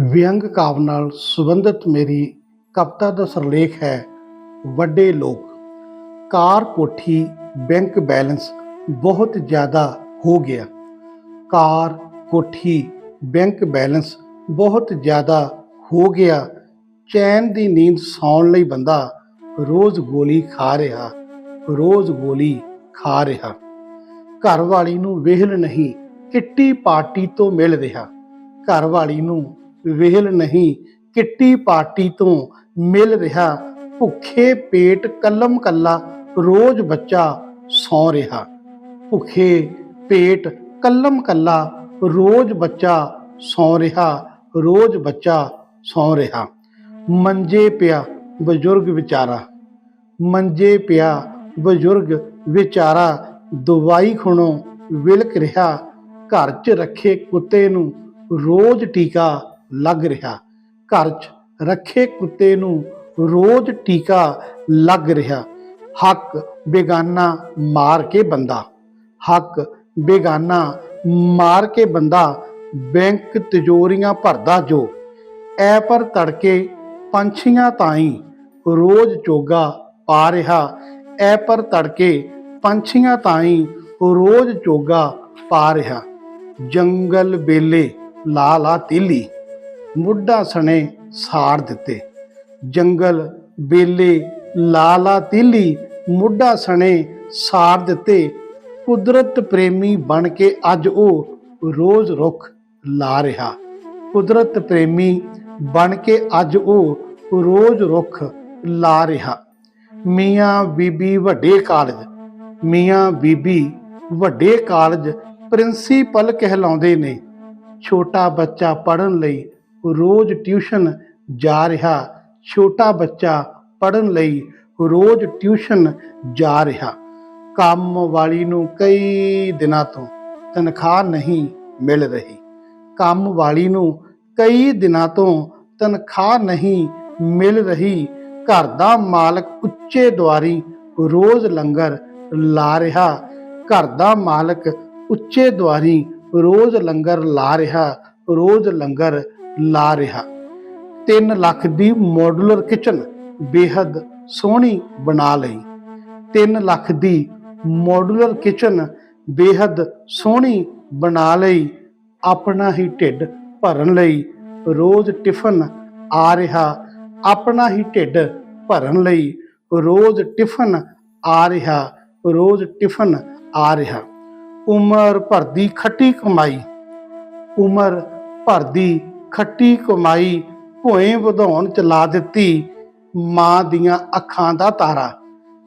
ਵਿਅੰਗ ਕਾਵ ਨਾਲ ਸੰਬੰਧਿਤ ਮੇਰੀ ਕਵਿਤਾ ਦਾ ਸਰਲੇਖ ਹੈ, ਵੱਡੇ ਲੋਕ। ਕਾਰ ਕੋਠੀ, ਬੈਂਕ ਬੈਲੈਂਸ ਬਹੁਤ ਜ਼ਿਆਦਾ ਹੋ ਗਿਆ। ਕਾਰ, ਕੋਠੀ, ਬੈਂਕ ਬੈਲੈਂਸ ਬਹੁਤ ਜ਼ਿਆਦਾ ਹੋ ਗਿਆ। ਚੈਨ ਦੀ ਨੀਂਦ ਸੌਣ ਲਈ ਬੰਦਾ ਰੋਜ਼ ਗੋਲੀ ਖਾ ਰਿਹਾ, ਰੋਜ਼ ਗੋਲੀ ਖਾ ਰਿਹਾ। ਘਰ ਵਾਲੀ ਨੂੰ ਵਿਹਲ ਨਹੀਂ ਕਿੱਟੀ ਪਾਰਟੀ ਤੋਂ ਮਿਲ ਰਿਹਾ। ਘਰ ਵਾਲੀ ਨੂੰ ਵਿਹਲ ਨਹੀਂ, ਕਿੱਟੀ ਪਾਰਟੀ ਤੋਂ ਮਿਲ ਰਿਹਾ ਭੁੱਖੇ ਪੇਟ ਕੱਲਮ ਕੱਲਾ, ਰੋਜ਼ ਬੱਚਾ ਸੌ ਰਿਹਾ। ਭੁੱਖੇ ਪੇਟ ਕੱਲਮ ਕੱਲਾ, ਰੋਜ਼ ਬੱਚਾ ਸੌ ਰਿਹਾ, ਰੋਜ਼ ਬੱਚਾ ਸੌ ਰਿਹਾ। ਮੰਜੇ ਪਿਆ ਬਜ਼ੁਰਗ ਵਿਚਾਰਾ, ਮੰਜੇ ਪਿਆ ਬਜ਼ੁਰਗ ਵਿਚਾਰਾ, ਦਵਾਈ ਖੁਣੋਂ ਵਿਲਕ ਰਿਹਾ, ਘਰ 'ਚ ਰੱਖੇ ਕੁੱਤੇ ਨੂੰ ਰੋਜ਼ ਟੀਕਾ ਲੱਗ ਰਿਹਾ। ਘਰ 'ਚ ਰੱਖੇ ਕੁੱਤੇ ਨੂੰ ਰੋਜ਼ ਟੀਕਾ ਲੱਗ ਰਿਹਾ। ਹੱਕ ਬੇਗਾਨਾ ਮਾਰ ਕੇ ਬੰਦਾ। ਹੱਕ ਬੇਗਾਨਾ ਮਾਰ ਕੇ ਬੰਦਾ। ਬੈਂਕ ਤਿਜੋਰੀਆਂ ਭਰਦਾ ਜੋ। ਐ ਪਰ ਤੜਕੇ ਪੰਛੀਆਂ ਤਾਈਂ ਰੋਜ਼ ਚੋਗਾ ਪਾ ਰਿਹਾ। ਐ ਪਰ ਤੜਕੇ ਪੰਛੀਆਂ ਤਾਈਂ ਰੋਜ਼ ਚੋਗਾ ਪਾ ਰਿਹਾ। ਜੰਗਲ ਬੇਲੇ ਲਾ ਲਾ ਤੀਲੀ। ਮੁੱਢਾ ਸਣੇ ਸਾੜ ਦਿੱਤੇ। ਜੰਗਲ, ਬੇਲੇ ਲਾ ਤੀਲੀ ਮੁੱਢਾ ਸਣੇ ਸਾੜ ਦਿੱਤੇ। ਕੁਦਰਤ ਪ੍ਰੇਮੀ ਬਣ ਕੇ ਅੱਜ ਉਹ ਰੋਜ਼ ਰੁੱਖ ਲਾ ਰਿਹਾ। ਕੁਦਰਤ ਪ੍ਰੇਮੀ ਬਣ ਕੇ ਅੱਜ ਉਹ ਰੋਜ਼ ਰੁੱਖ ਲਾ ਰਿਹਾ। ਮੀਆਂ ਬੀਬੀ ਵੱਡੇ ਕਾਲਜ, ਮੀਆਂ ਬੀਬੀ ਵੱਡੇ ਕਾਲਜ ਪ੍ਰਿੰਸੀਪਲ ਕਹਿਲਾਉਂਦੇ ਨੇ। ਛੋਟਾ ਬੱਚਾ ਪੜਨ ਲਈ ਰੋਜ਼ ਟਿਊਸ਼ਨ ਜਾ ਰਿਹਾ। ਛੋਟਾ ਬੱਚਾ ਪੜਨ ਲਈ ਰੋਜ਼ ਟਿਊਸ਼ਨ ਜਾ ਰਿਹਾ। ਕੰਮ ਵਾਲੀ ਨੂੰ ਕਈ ਦਿਨਾਂ ਤੋਂ ਤਨਖਾਹ ਨਹੀਂ ਮਿਲ ਰਹੀ। ਕੰਮ ਵਾਲੀ ਨੂੰ ਕਈ ਦਿਨਾਂ ਤੋਂ ਤਨਖਾਹ ਨਹੀਂ ਮਿਲ ਰਹੀ। ਘਰ ਦਾ ਮਾਲਕ ਉੱਚੇ ਦੁਆਰੀ ਰੋਜ਼ ਲੰਗਰ ਲਾ ਰਿਹਾ। ਘਰ ਦਾ ਮਾਲਕ ਉੱਚੇ ਦੁਆਰੀ ਰੋਜ਼ ਲੰਗਰ ਲਾ ਰਿਹਾ। ਰੋਜ਼ ਲੰਗਰ ਲਾ ਰਿਹਾ। 3 ਲੱਖ ਦੀ ਮੋਡੂਲਰ ਕਿਚਨ ਬੇਹੱਦ ਸੋਹਣੀ ਬਣਾ ਲਈ। 3 ਲੱਖ ਦੀ ਮੋਡੂਲਰ ਕਿਚਨ ਬੇਹੱਦ ਸੋਹਣੀ ਬਣਾ ਲਈ। ਆਪਣਾ ਹੀ ਢਿੱਡ ਭਰਨ ਲਈ ਰੋਜ਼ ਟਿਫਨ ਆ ਰਿਹਾ। ਆਪਣਾ ਹੀ ਢਿੱਡ ਭਰਨ ਲਈ ਰੋਜ਼ ਟਿਫਨ ਆ ਰਿਹਾ। ਰੋਜ਼ ਟਿਫਨ ਆ ਰਿਹਾ। ਉਮਰ ਭਰ ਦੀ ਖੱਟੀ ਕਮਾਈ। ਉਮਰ ਭਰ ਦੀ ਖੱਟੀ ਕਮਾਈ ਭੋਏ ਵਧਾਉਣ ਚ ਲਾ ਦਿੱਤੀ ਮਾਂ ਦੀਆਂ ਅੱਖਾਂ ਦਾ ਤਾਰਾ।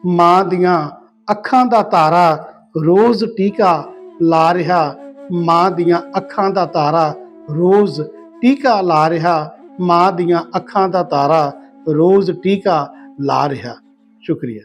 ਮਾਂ ਦੀਆਂ ਅੱਖਾਂ ਦਾ ਤਾਰਾ ਰੋਜ਼ ਟੀਕਾ ਲਾ ਰਿਹਾ। ਮਾਂ ਦੀਆਂ ਅੱਖਾਂ ਦਾ ਤਾਰਾ ਰੋਜ਼ ਟੀਕਾ ਲਾ ਰਿਹਾ। ਮਾਂ ਦੀਆਂ ਅੱਖਾਂ ਦਾ ਤਾਰਾ ਰੋਜ਼ ਟੀਕਾ ਲਾ ਰਿਹਾ। ਸ਼ੁਕਰੀਆ।